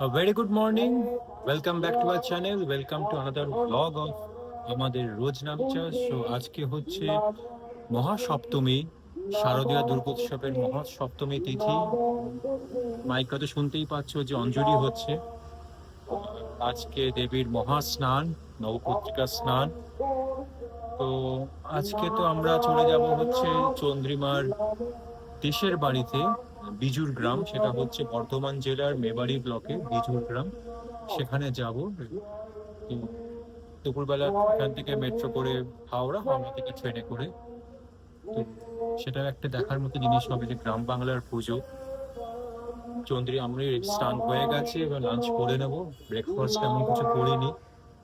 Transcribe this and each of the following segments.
A very good morning. Welcome back to our channel. Welcome to another vlog of আমাদের রোজ নামচা। So আজকে হচ্ছে মহাসপ্তমী, শারদীয় দুর্গোৎসবের মহাসপ্তমী তিথি। মাইকা তো শুনতেই পাচ্ছ যে অঞ্জলি হচ্ছে। আজকে দেবীর মহাস্নান নবপত্রিকা স্নান। তো, আজকে তো আমরা চলে যাব হচ্ছে চন্দ্রিমার দেশের বাড়িতে। বিজুর গ্রাম, সেটা হচ্ছে বর্ধমান জেলার মেবাড়ি ব্লকে বিজুর গ্রাম। সেখানে যাব। দুপুরবেলা এখান থেকে মেট্রো করে হাওড়া হাওড়া থেকে ট্রেনে করে। তো সেটা একটা দেখার মতো জিনিস হবে যে গ্রাম বাংলার পুজো। চন্দ্রী আমরা স্নান হয়ে গেছে, এবার লাঞ্চ করে নেব। ব্রেকফাস্ট এমন কিছু করিনি,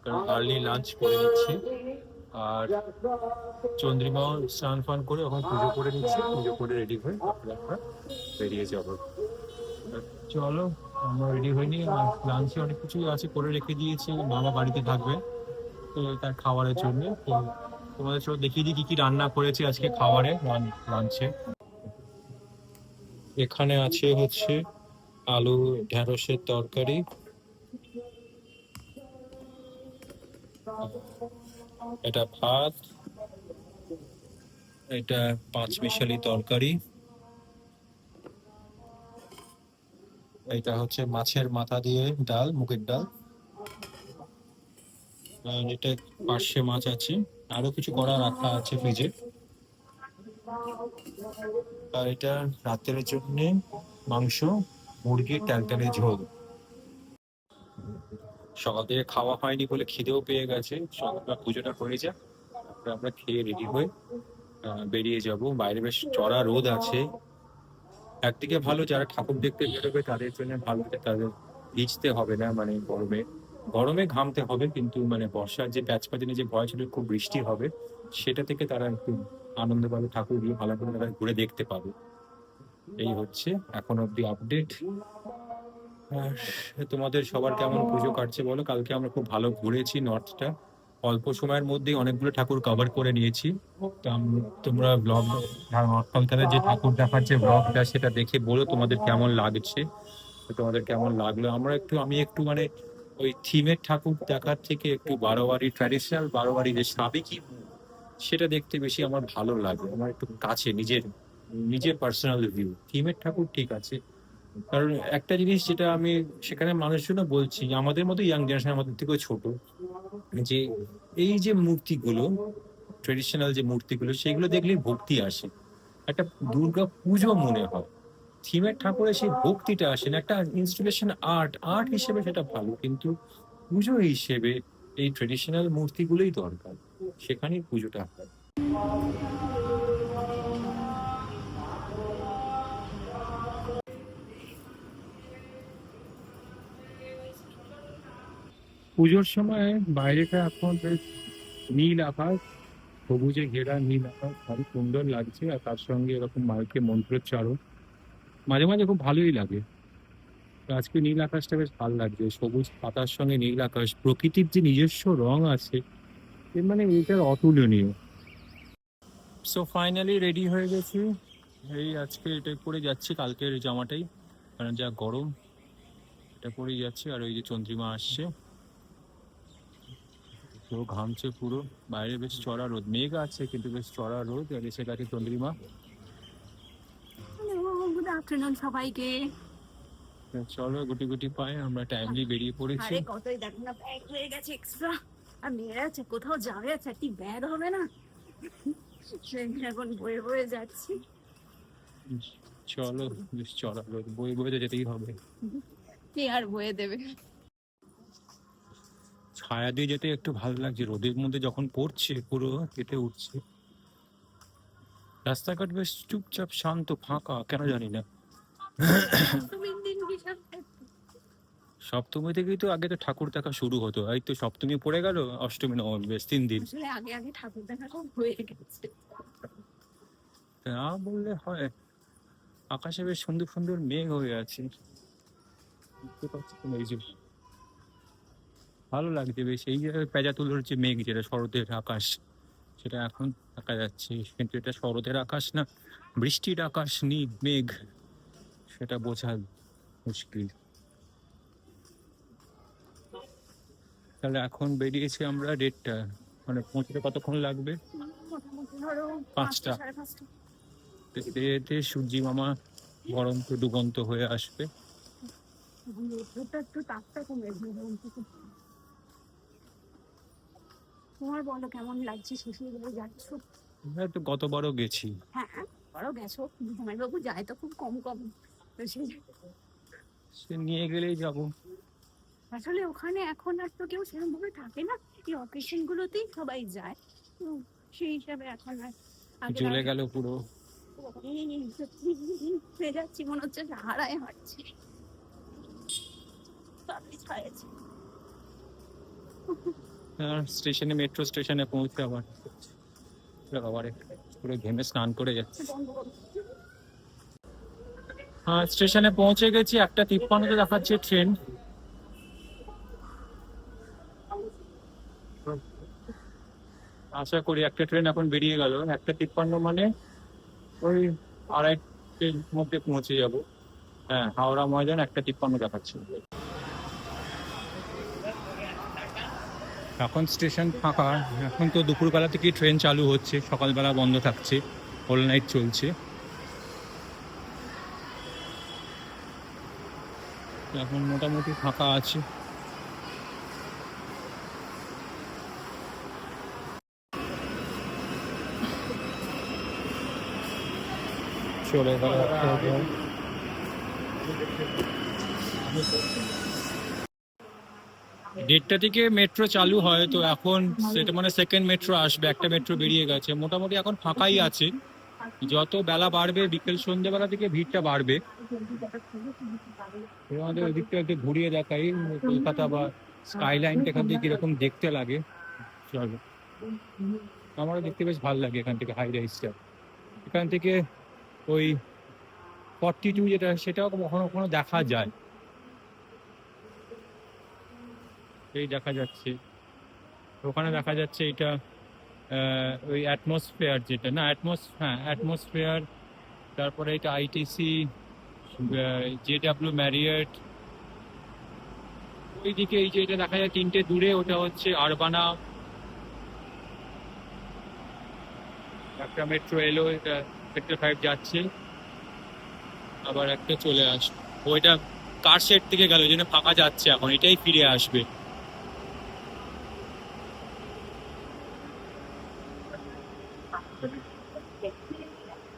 কারণ আর্লি লাঞ্চ করে নিচ্ছি। আর চন্দ্রিমাও স্নান ফান করে এখন পুজো করে নিচ্ছি, পুজো করে রেডি হয়ে তারপরে আমরা বেরিয়ে যাব। চলো, আমরা রেডি হইনি লাঞ্চে অনেক কিছুই আছে করে রেখে দিয়েছি, মামা বাড়িতে থাকবে, তো তার খাবারের জন্য। তোমাদের সব দেখিয়ে দিই কি কি রান্না করেছি আজকে খাবারে লাঞ্চে এখানে আছে হচ্ছে আলু ঢেঁড়সের তরকারি। এটা ভাত, এটা পাঁচ মিশালি তরকারি, এটা হচ্ছে মাছের মাথা দিয়ে ডাল, মুগের ডাল। আর এটা পার্শে মাছ আছে। আরও কিছু করা রাখা আছে ফ্রিজে। আর এটা রাতের জন্য মাংস, মুরগির ট্যালটালে ঝোল। সকাল থেকে খাওয়া হয়নি বলে খিদেও পেয়ে গেছে। সকালবেলা পুজোটা করে যা তারপরে আমরা খেয়ে রেডি হয়ে বেরিয়ে যাব। বাইরে বেশ চড়া রোদ আছে। একদিকে ভালো, যারা ঠাকুর দেখতে বেরোবে তাদের জন্য ভালো তাদের ভিজতে হবে না মানে গরমে। গরমে ঘামতে হবে, কিন্তু মানে বর্ষার যে প্যাচ প্যাচেনে যে ভয় ছিল, খুব বৃষ্টি হবে, সেটা থেকে তারা একটু আনন্দ পাবে, ঠাকুর ভালো করে তারা ঘুরে দেখতে পাবে। এই হচ্ছে এখন অব্দি আপডেট তোমাদের সবার কেমন পুজো কাটছে বলো? কালকে আমরা খুব ভালো ঘুরেছি নর্থটা অল্প সময়ের মধ্যেই অনেকগুলো ঠাকুর কভার করে নিয়েছি। তো তোমরা ব্লগ নর্থ যে ঠাকুর দেখার যে ব্লগটা সেটা দেখে বলো তোমাদের কেমন লাগছে। তোমাদের কেমন লাগল? আমরা একটু, আমি একটু মানে ওই থিমের ঠাকুর দেখার থেকে একটু বারোয়ারি ট্র্যাডিশনাল বারোয়ারি যে সাবেকি সেটা দেখতে বেশি আমার ভালো লাগে। আমার একটু কাছে, নিজের নিজের পার্সোনাল ভিউ থিমের ঠাকুর ঠিক আছে। কারণ একটা জিনিস যেটা আমি সেখানে মানুষজনও বলছি, আমাদের মতো ইয়াং জেনারেশন আমাদের থেকেও ছোট, যে এই যে মূর্তিগুলো ট্রেডিশনাল যে মূর্তিগুলো, সেগুলো দেখলেই ভক্তি আসে। একটা দুর্গা পুজো মনে হয়। থিমের ঠাকুরের সেই ভক্তিটা আসে না, একটা ইনস্টলেশন আর্ট আর্ট হিসেবে সেটা ভালো, কিন্তু পুজো হিসেবে এই ট্রেডিশনাল মূর্তিগুলোই দরকার। সেখানেই পুজোটা হয়। পুজোর সময় বাইরেটা এখন বেশ নীল আকাশ, সবুজে ঘেরা নীল আকাশ, ভারী সুন্দর লাগছে আর তার সঙ্গে এরকম মাইকে মন্ত্রোচ্চারণ। মাঝে মাঝে খুব ভালোই লাগে। আজকে নীল আকাশটা বেশ ভালো লাগছে। সবুজ পাতার সঙ্গে নীল আকাশ, প্রকৃতির যে নিজস্ব রং আছে, এর মানে এটার অতুলনীয়। সো ফাইনালি রেডি হয়ে গেছি। এই আজকে এটা পরে যাচ্ছি, কালকের জামাটাই। কারণ যা গরম, এটা পরেই যাচ্ছে। আর ওই যে চন্দ্রিমা আসছে। কেউ ঘামছে পুরো। বাইরে বেশ চড়া রোদ। মেঘ আছে কিন্তু বেশ চড়া রোদ। আর এসে গেছে চন্দ্রিমা। গুড আফটারনুন সবাইকে। চলো গুটি গুটি পায়ে আমরা টাইমলি বেরিয়ে পড়েছি। আরে কতই দেখো না ব্যাগ হয়ে গেছে এক্সট্রা আর মেয়েরা আছে কোথাও যাবে আছে একটি ব্যাগ হবে না? এখন বয়ে বয়ে যাচ্ছি। চলো বেশ চড়া রোদ। বই তো যেতেই হবে। কে আর বয়ে দেবে? ছায়া দিয়ে যেতে একটু ভালো লাগছে। রোদের মধ্যে যখন পড়ছে পুরো কেটে উঠছে। রাস্তাঘাট বেশ চুপচাপ শান্ত ফাঁকা কেন জানি না। সপ্তমী থেকেই তো আগে তো ঠাকুর দেখা শুরু হতো। এই তো সপ্তমী পড়ে গেল অষ্টমী নবমী বেশ তিন দিন। আগে আগে ঠাকুর দেখা হয়ে গেছে। না বললে হয়। আকাশে বেশ সুন্দর সুন্দর মেঘ হয়ে আছে। দেখতে পাচ্ছি তো এই যে ভালো লাগছে বেশ। এই যে পেঁজা তুলোর যে মেঘ যেটা শরতের আকাশ, সেটা এখন দেখা যাচ্ছে। কিন্তু এটা শরতের আকাশ না, বৃষ্টির আকাশ নীল মেঘ, সেটা বোঝা মুশকিল। তাহলে এখন বেরিয়েছি আমরা ডেটটা মানে পৌঁছতে কতক্ষণ লাগবে? পাঁচটা। যেতে সূর্যি মামা গরম তো ডুবন্ত হয়ে আসবে। একটু তাপটা কমে তোমার বলো কেমন লাগছে শেষে গেলে যাচ্ছ আমরা তো গতবারও গেছি। হ্যাঁ বড় গেছো। জামাইবাবু যায় তো খুব কম কম। তো সে নিয়ে গেলেই যাব। আসলে ওখানে এখন আর তো কেউ সেরকম ভাবে থাকে না। এই অকেশন গুলোতেই সবাই যায়। সেই হিসাবে এখন আর জ্বলে গেল পুরো। হয়ে যাচ্ছি মনে হচ্ছে হারায় হাঁটছি। আর স্টেশনে মেট্রো স্টেশনে পৌঁছে আবার। আবার পুরো ঘেমে স্নান করে যাচ্ছে। হ্যাঁ স্টেশনে পৌঁছে গেছি। একটা তিপ্পান্নতে দেখাচ্ছে ট্রেন আশা করি একটা ট্রেন এখন বেরিয়ে গেল। একটা তিপ্পান্ন মানে ওই আড়াইটের মধ্যে পৌঁছে যাব। হ্যাঁ হাওড়া ময়দান একটা তিপ্পান্ন দেখাচ্ছে। এখন স্টেশন ফাঁকা, এখন তো দুপুরবেলা থেকে ট্রেন চালু হচ্ছে, সকালবেলা বন্ধ থাকছে হোল নাইট চলছে। এখন মোটামুটি ফাঁকা আছে। চলে গেল। দেড়টা থেকে মেট্রো চালু হয়, তো এখন সেটা মানে সেকেন্ড মেট্রো আসবে, একটা মেট্রো বেরিয়ে গেছে। মোটামুটি এখন ফাঁকাই আছে। যত বেলা বাড়বে, বিকেল সন্ধ্যেবেলা থেকে ভিড়টা বাড়বে। আমাদের ওই দিকটা একটু ঘুরিয়ে দেখাই, কলকাতা বা স্কাইলাইনটা এখান থেকে কীরকম দেখতে লাগে। চলো। আমারও দেখতে বেশ ভালো লাগে এখান থেকে হাই রাইসটা এখান থেকে ওই ফর্টি টু যেটা, সেটাও কখনো কখনো দেখা যায়। এই দেখা যাচ্ছে। ওখানে দেখা যাচ্ছে এটা ওই অ্যাটমসফেয়ার যেটা, না অ্যাটমস হ্যাঁ অ্যাটমসফেয়ার তারপরে এটা আইটিসি জে ডাব্লিউ ম্যারিয়ট ওইদিকে এই যে এটা দেখা যায় তিনটে দূরে, ওটা হচ্ছে আরবানা একটা মেট্রো এলো, এটা সেক্টর ফাইভ যাচ্ছে। আবার একটা চলে আসবে ওইটা কার সেট থেকে গেল? ওই জন্য ফাঁকা যাচ্ছে এখন, এটাই ফিরে আসবে।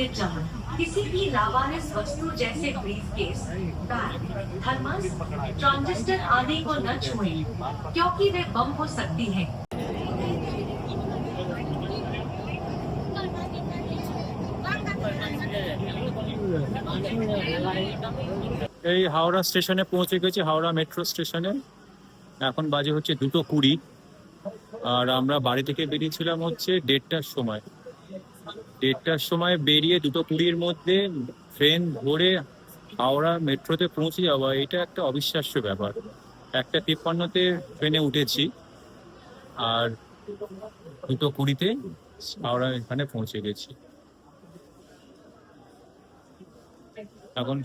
जहां किसी भी लावारिस वस्तु जैसे ब्रीफकेस, बैग, थर्मस, ट्रांजिस्टर आदि को न छुएं क्योंकि वे बम हो सकती हैं। এই হাওড়া স্টেশনে পৌঁছে গেছি হাওড়া মেট্রো স্টেশনে এখন বাজে হচ্ছে দুটো কুড়ি আর আমরা বাড়ি থেকে বেরিয়েছিলাম হচ্ছে দেড়টার সময় দেড়টার সময় বেরিয়ে দুটো কুড়ির মধ্যে ট্রেন ধরে হাওড়া মেট্রোতে পৌঁছে যাওয়া, এটা একটা অবিশ্বাস্য ব্যাপার। একটা তিপ্পান্নতে ট্রেনে উঠেছি আর দুটো কুড়িতে হাওড়া এখানে পৌঁছে গেছি। এখন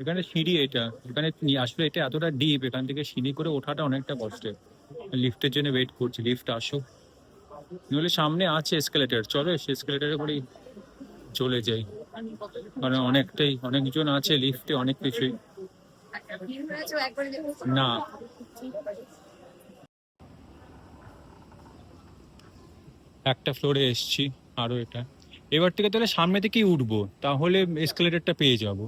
এখানে সিঁড়ি এটা, এখানে আসলে এটা এতটা ডিপ এখান থেকে সিঁড়ি করে ওঠাটা অনেকটা কষ্টের। লিফটের জন্য ওয়েট করছি লিফট আসো নইলে সামনে আছে এসকেলেটার চলো সে এসকেলেটারে করেই চলে যাই। কারণ অনেকটাই, অনেকজন আছে লিফটে অনেক কিছুই। না। একটা ফ্লোরে এসছি, আরও এটা। এবার থেকে তাহলে সামনে থেকেই উঠবো, তাহলে এসকেলেটারটা পেয়ে যাব।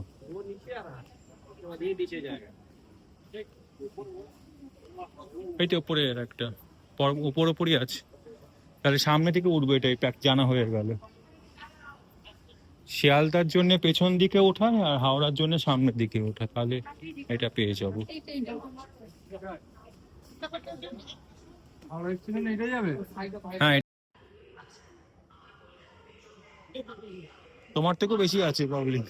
এই তো আর একটা উপর উপরই আছে। তাহলে সামনে থেকে উঠবো এটাই প্যাক জানা হয়ে গেল। শিয়ালদার জন্য পেছন দিকে ওঠা আর হাওড়ার জন্য সামনের দিকে ওঠা তাহলে এটা পেয়ে যাব। হ্যাঁ তোমার থেকেও বেশি আছে প্রবলেম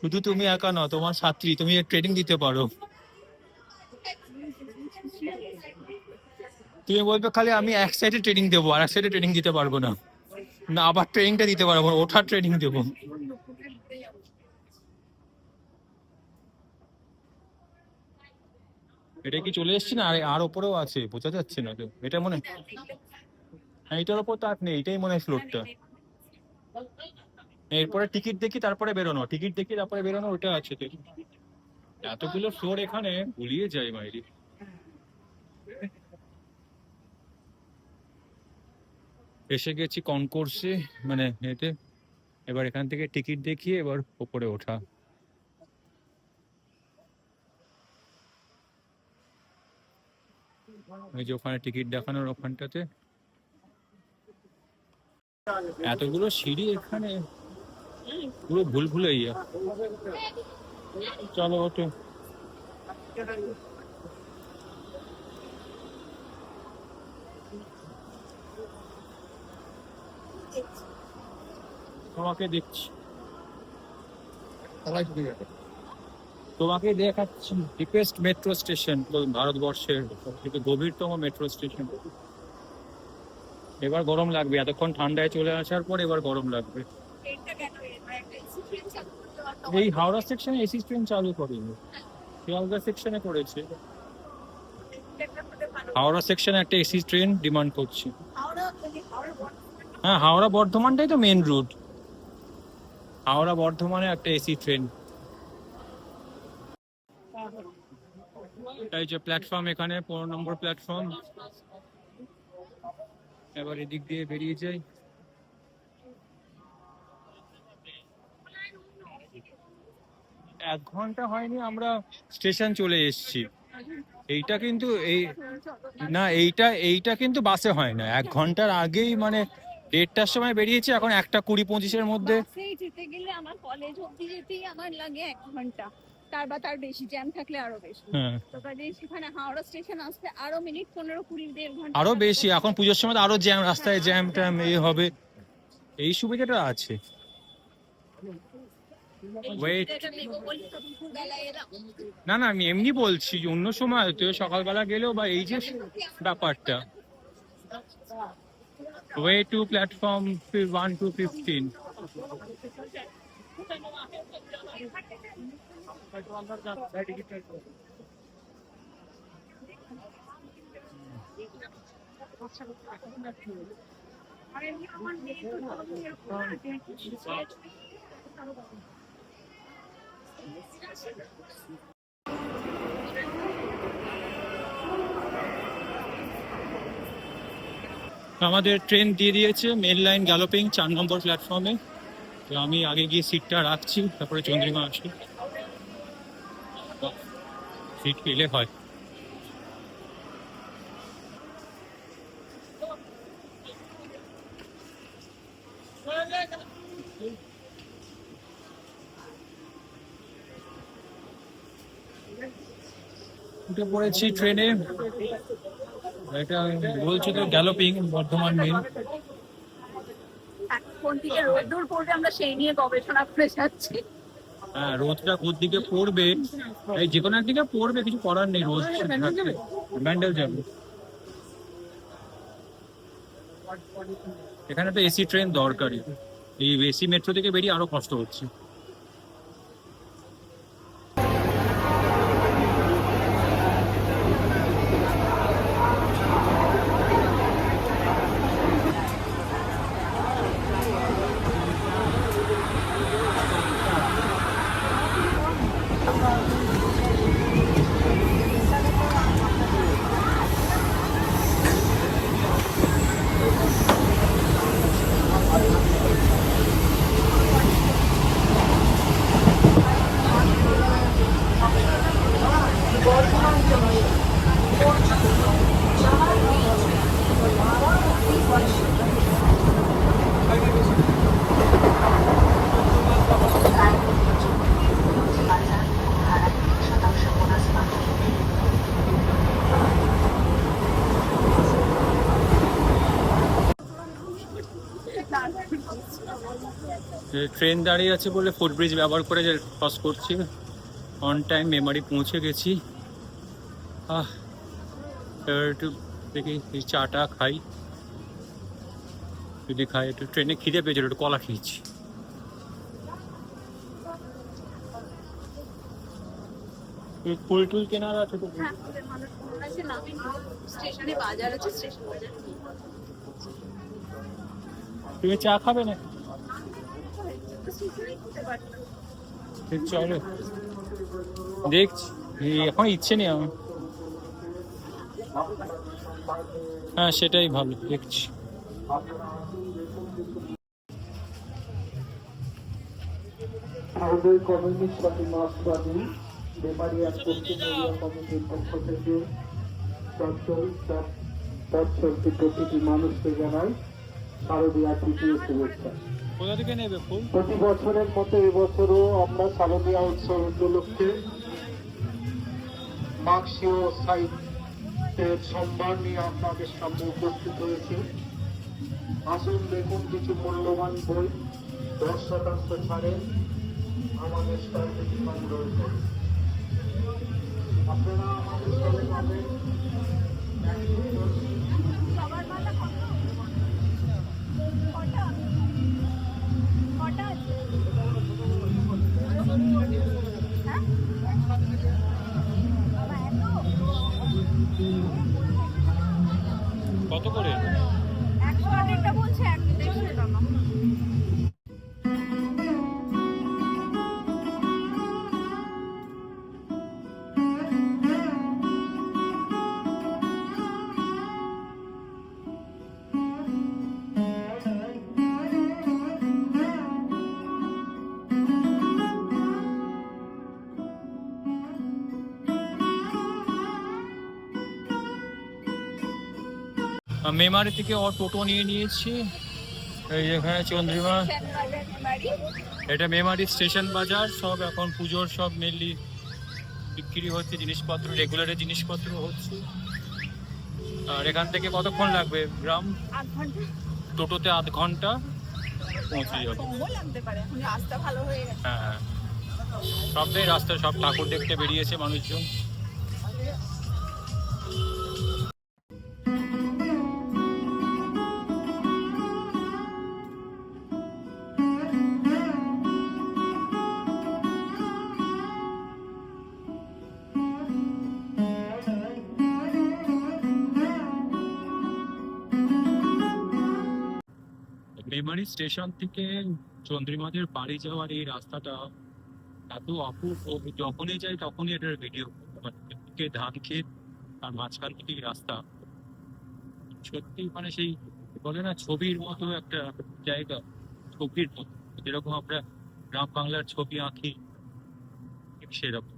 শুধু তুমি একা নও তোমার ছাত্রী তুমি ট্রেনিং দিতে পারো। তুমি বলবে খালি আমি এক সাইডে ট্রেনিং দেবো আর এক সাইডে ট্রেনিং দিতে পারব না। না আবার ট্রেনিংটা দিতে পারব না, ওঠার ট্রেনিং দেবো। এটা কি চলে এসছি না? আর ওপরেও আছে বোঝা যাচ্ছে না এটা মনে হয় এটার ওপর তো আর নেই এটাই মনে হয় ফ্লোরটা এরপরে টিকিট দেখি তারপরে বেরোনো। টিকিট দেখি তারপরে বেরোনো ওটা আছে তো। এতগুলো ফ্লোর এখানে গুলিয়ে যায় মাইরি। এসে গেছি কনকোর্সে মানে এতে। এবার এখান থেকে টিকিট দেখিয়ে এবার ওপরে ওঠা। এই যে ওখানে টিকিট দেখানোর ওখানটাতে। এতগুলো সিঁড়ি এখানে? পুরো ভুল ভুলে চলো ওঠো। তোমাকে দেখছি। তোমাকে দেখাচ্ছি। ডিপেস্ট মেট্রো স্টেশন ভারতবর্ষের গভীরতম মেট্রো স্টেশন এবার গরম লাগবে। এতক্ষণ ঠান্ডায় চলে আসার পর এবার গরম লাগবে। এই হাওড়া সেকশনে এসি ট্রেন চালু করেনি। শিয়ালদা সেকশনে করেছে। হাওড়া সেকশনে একটা এসি ট্রেন ডিমান্ড করছি। হ্যাঁ হাওড়া বর্ধমানটাই তো মেন রুট হাওড়া বর্ধমানে একটা এসি ট্রেন। এই যে প্ল্যাটফর্ম এখানে, পনেরো নম্বর প্ল্যাটফর্ম। এবার এদিক দিয়ে বেরিয়ে যাই। এক ঘণ্টা হয়নি, আমরা স্টেশন চলে এসেছি। এইটা কিন্তু এই না, এইটা এইটা কিন্তু বাসে হয় না। এক ঘণ্টার আগেই মানে দেড়টার সময় বেরিয়েছি এখন একটা কুড়ি পঁচিশের মধ্যে। বাসেই যেতে গেলে আমার কলেজ অব্দি যেতেই আমার লাগে এক ঘণ্টা। তার বা তার বেশি জ্যাম থাকলে আরও বেশি। হ্যাঁ। তো কাজে সেখানে হাওড়া স্টেশন আসতে আরও মিনিট পনেরো কুড়ি দেড় ঘণ্টা আরও বেশি এখন পুজোর সময় তো আরও জ্যাম রাস্তায় জ্যাম ট্যাম এই হবে। এই সুবিধাটা আছে। এলাম। না না আমি এমনি বলছি যে অন্য সময় তো সকালবেলা গেলেও বা এই যে ব্যাপারটা। way to platform 1 to 15. আমাদের ট্রেন দিয়ে দিয়েছে মেন লাইন গ্যালোপিং চার নম্বর প্ল্যাটফর্মে তো আমি আগে গিয়ে সিটটা রাখছি, তারপরে চন্দ্রিমা আসবে। সিট পেলে হয়। পড়েছি ট্রেনে। এটা বলছে তো গ্যালোপিং বর্ধমান মেল কোন দিকে রোদ্দুর পড়বে আমরা সেই নিয়ে গবেষণা করে যাচ্ছি। হ্যাঁ রোদটা কোন দিকে পড়বে? এই যে কোনো একদিকে পড়বে কিছু করার নেই রোদ ব্যান্ডেল যাবে? এখানে তো এসি ট্রেন দরকারি এই এসি মেট্রো থেকে বেরিয়ে আরও কষ্ট হচ্ছে। ট্রেন দাঁড়িয়ে আছে বলে ফুটব্রিজ ব্যবহার করে যে ক্রস করছি। অন টাইম মেমারি পৌঁছে গেছি। আহ এবার একটু দেখি চাটা খাই। যদি খাই একটু ট্রেনে খিদে পেয়েছিল একটু কলা খেয়েছি। ফুল টুল কেনার আছে তো? হ্যাঁ মানুষ আছে নামিন স্টেশনে বাজার আছে স্টেশন বাজার তুমি চা খাবে না স্টেশনে খেতে পারতাম ঠিক চলো। দেখছি। এখন ইচ্ছে নেই আমার। হ্যাঁ সেটাই ভালো দেখছি। ভারতের কমিউনিস্ট পার্টি মার্ক্সবাদী বেমারিয়া পশ্চিম এরিয়া কমিটির পক্ষ থেকে প্রতিটি মানুষকে জানাই শারদীয়া তৃতীয় শুভেচ্ছা। প্রতি বছরের মতো এবছরও আমরা শারদীয়া উৎসব উপলক্ষে মার্ক্সীয় সাহিত্যের সম্মান নিয়ে আপনাদের সামনে উপস্থিত হয়েছি। আসুন দেখুন কিছু মূল্যবান বই, দশ শতাংশ ছাড়ে আমাদের স্টলটি সংগ্রহ করুন আপনারা আমাদের স্টলে পাবেন মেমারি থেকে ও টোটো নিয়ে নিয়েছি। এই যেখানে চন্দ্রিমা। এটা মেমারি স্টেশন বাজার সব এখন পুজোর সব মেনলি বিক্রি হচ্ছে জিনিসপত্র রেগুলারের জিনিসপত্র হচ্ছে। আর এখান থেকে কতক্ষণ লাগবে গ্রাম? টোটোতে আধ ঘণ্টা পৌঁছে যাবে। এখন রাস্তা হয়ে হ্যাঁ সবটাই রাস্তায় সব ঠাকুর দেখতে বেরিয়েছে মানুষজন। মেমারি স্টেশন থেকে চন্দ্রিমাদের বাড়ি যাওয়ার এই রাস্তাটা এত অপূর্ব যখনই যাই তখনই এটার ভিডিও দিকে ধান ক্ষেত আর মাঝখান থেকে রাস্তা। সত্যি মানে সেই বলে না ছবির মতো একটা জায়গা, ছবির মতো। যেরকম আমরা গ্রাম বাংলার ছবি আঁকি সেরকম।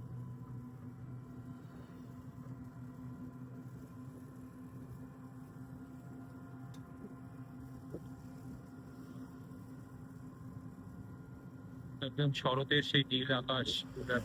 একদম শরতের সেই নীল আকাশ পুরা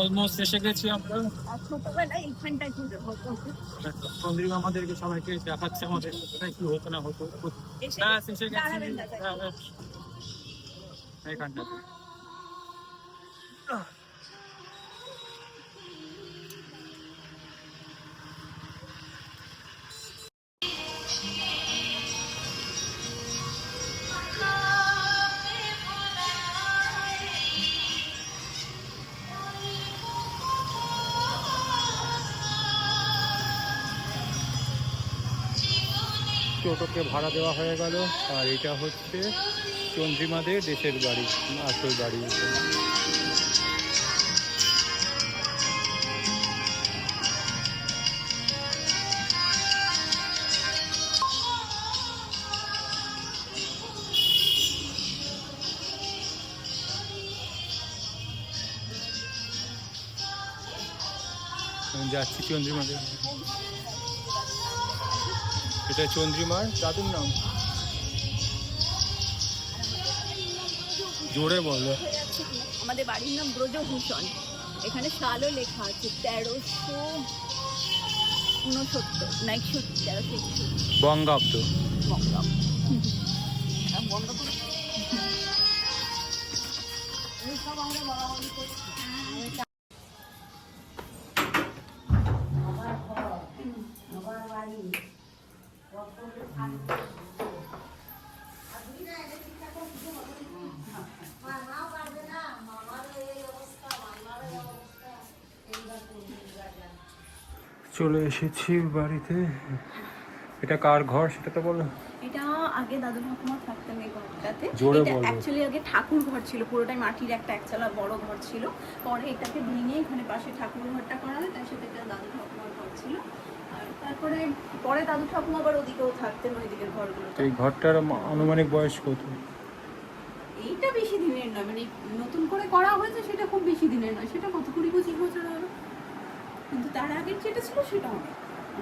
অলমোস্ট এসে গেছি আমরা। চন্দ্রিমা আমাদেরকে সবাইকে দেখাচ্ছে আমাদের। কি হতো না হতো ব্যাস এসে গেছি। দাঁড়াবেন ভাড়া দেওয়া হয়ে গেল। আর এটা হচ্ছে চন্দ্রিমাদের দেশের বাড়ি আসল বাড়ি। যাচ্ছি চন্দ্রিমাদের এটা চন্দ্রিমার দাদুর নাম। জোরে বলো। আমাদের বাড়ির নাম ব্রজভূষণ। এখানে সালও লেখা আছে তেরোশো উনসত্তর না একষট্টি তেরোশো একষট্টি। বঙ্গাব্দ। বঙ্গাব্দ। চলে এসেছি বাড়িতে। এটা কার ঘর সেটা তো বলো। এটা আগে দাদু ঠাকুমা থাকতেন এই ঘরটাতে। জোরে এটা বলো। অ্যাকচুয়ালি আগে ঠাকুর ঘর ছিল পুরোটাই মাটির একটা একচালা বড় ঘর ছিল। পরে এটাকে ভেঙে এখানে পাশে ঠাকুর ঘরটা করা হয় তার সাথে এটা দাদু ঠাকুমার ঘর ছিল। তারপরে পরে দাদু ঠাকুমা আবার ওদিকেও থাকতেন ওই দিকের ঘরগুলো এই ঘরটার আনুমানিক বয়স কত? এইটা বেশি দিনের নয় মানে নতুন করে করা হয়েছে সেটা খুব বেশি দিনের নয় সেটা কত কুড়ি পঁচিশ বছর হবে কিন্তু তার আগের যেটা ছিল সেটা অনেক।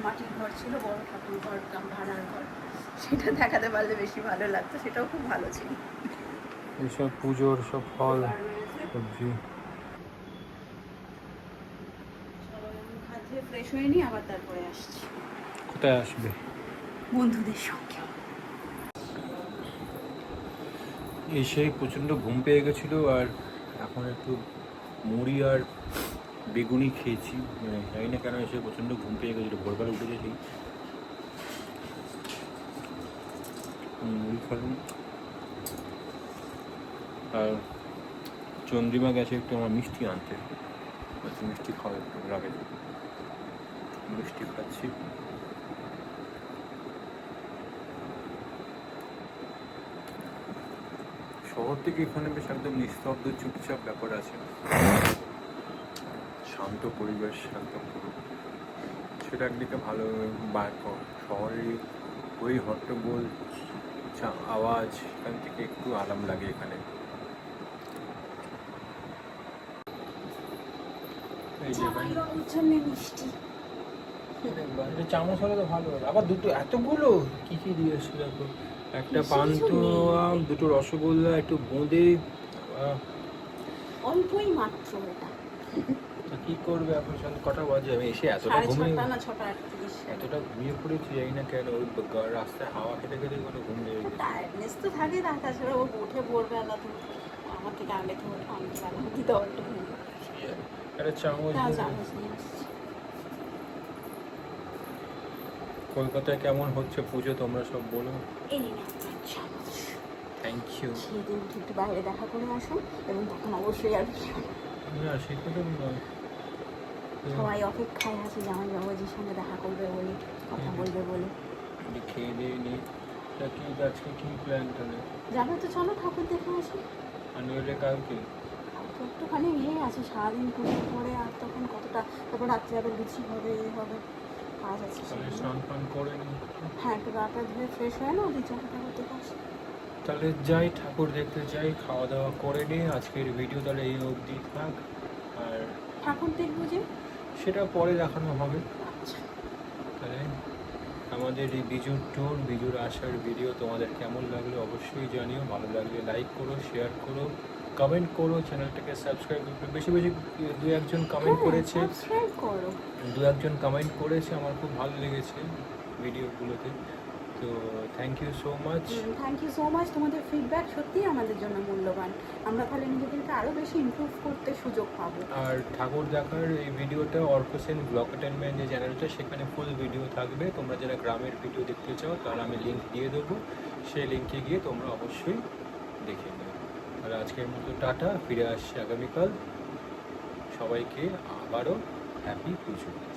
মাটির ঘর ছিল বড় ঠাকুর ঘর ভাড়ার ঘর। সেটা দেখাতে পারলে বেশি ভালো লাগতো সেটাও খুব ভালো ছিল। এইসব পুজোর সব ফল সবজি। ফ্রেশ হয়ে নিই আবার তারপরে আসছি। কোথায় আসবে? বন্ধুদের সঙ্গে। এসে প্রচণ্ড ঘুম পেয়ে গেছিল আর এখন একটু মুড়ি আর বেগুনি খেয়েছি। মানে জানি না কেন এসে প্রচণ্ড ঘুম পেয়ে গেছিল ভোরবেলা উঠে গেছি মুড়ি খেলাম আর চন্দ্রিমা গেছে একটু আমার মিষ্টি আনতে। মিষ্টি খাওয়া একটু লাগে মিষ্টি খাচ্ছি শহর থেকে এখানে বেশ একদম নিস্তব্ধ, চুপচাপ ব্যাপার আছে। শান্ত পরিবেশ পুরো। সেটা একদিকে ভালো বা শহরে ওই হট্টগোল আওয়াজ এখান থেকে একটু আরাম লাগে এখানে। এই যে মিষ্টি। চামচ হলে তো ভালো আবার দুটো এতগুলো? কি কি দিয়েছে দেখো? একটা পান্তুয়া দুটো রসগোল্লা একটু বোঁদে অল্পই মাত্র এটা। কি করবে এখন? সন্ধ্যে কটা বাজে আমি এসে এতটা ঘুমিয়ে ছটা না ছটা এতটা ঘুমিয়ে পড়েছি জানি না কেন ওই রাস্তায় হাওয়া খেতে খেতে কোনো ঘুম লেগে গেছে টায়ার্ডনেস তো থাকে না তাছাড়া ও উঠে ভোরবেলা তো আমার থেকে আগে তো আমি দিতে একটা চামচ চামচ নিয়ে আসছি কলকাতায় কেমন হচ্ছে পুজো? তোমরা সব বলো। থ্যাংক ইউ বাইরে দেখা করে আসুন এবং তখন অবশ্যই আর না। সেটা তো সবাই অপেক্ষায় আছে জামাই বাবাজির সঙ্গে দেখা করবে বলে কথা বলবে বলে। খেয়ে দিয়ে নিই। তা কি আজকে কি প্ল্যান তাহলে? যাবে তো চলো ঠাকুর দেখে আসি। আর নইলে কালকে? একটুখানি ইয়ে আছে সারাদিন পুজোর পরে আর তখন কতটা তারপর রাত্রে আবার লুচি হবে এ হবে। কাজ আছে তাহলে স্নান করে হ্যাঁ একটু গাটা ধুয়ে ফ্রেশ হয় না ওই চলো ঠাকুর তাহলে যাই ঠাকুর দেখতে যাই খাওয়া দাওয়া করে নিই আজকের ভিডিও তাহলে এই অবধি থাক। আর ঠাকুর দেখব যে? সেটা পরে দেখানো হবে। আচ্ছা। তাহলে আমাদের এই বিজুর ট্যুর বিজুর আসার ভিডিও তোমাদের কেমন লাগল অবশ্যই জানিও। ভালো লাগলে লাইক করো শেয়ার করো। কমেন্ট করো চ্যানেলটাকে সাবস্ক্রাইব করো। বেশি বেশি দু একজন কমেন্ট করেছে। দু একজন কমেন্ট করেছে আমার খুব ভালো লেগেছে ভিডিওগুলোতে তো thank you so much thank you so much তোমাদের ফিডব্যাক সত্যিই আমাদের জন্য মূল্যবান। আমরা তাহলে নিজেদেরকে আরও বেশি ইমপ্রুভ করতে সুযোগ পাবো। আর ঠাকুর দেখার এই ভিডিওটা অর্কসেন ব্লক অ্যাটেনমেন্ট যে চ্যানেলটা সেখানে ফুল ভিডিও থাকবে। তোমরা যারা গ্রামের ভিডিও দেখতে চাও তাহলে আমি লিঙ্ক দিয়ে দেবো। সেই লিঙ্কে গিয়ে তোমরা অবশ্যই দেখে নেবে আর আজকের মতো টাটা ফিরে আসছি আগামীকাল। সবাইকে আবারও হ্যাপি পুজো।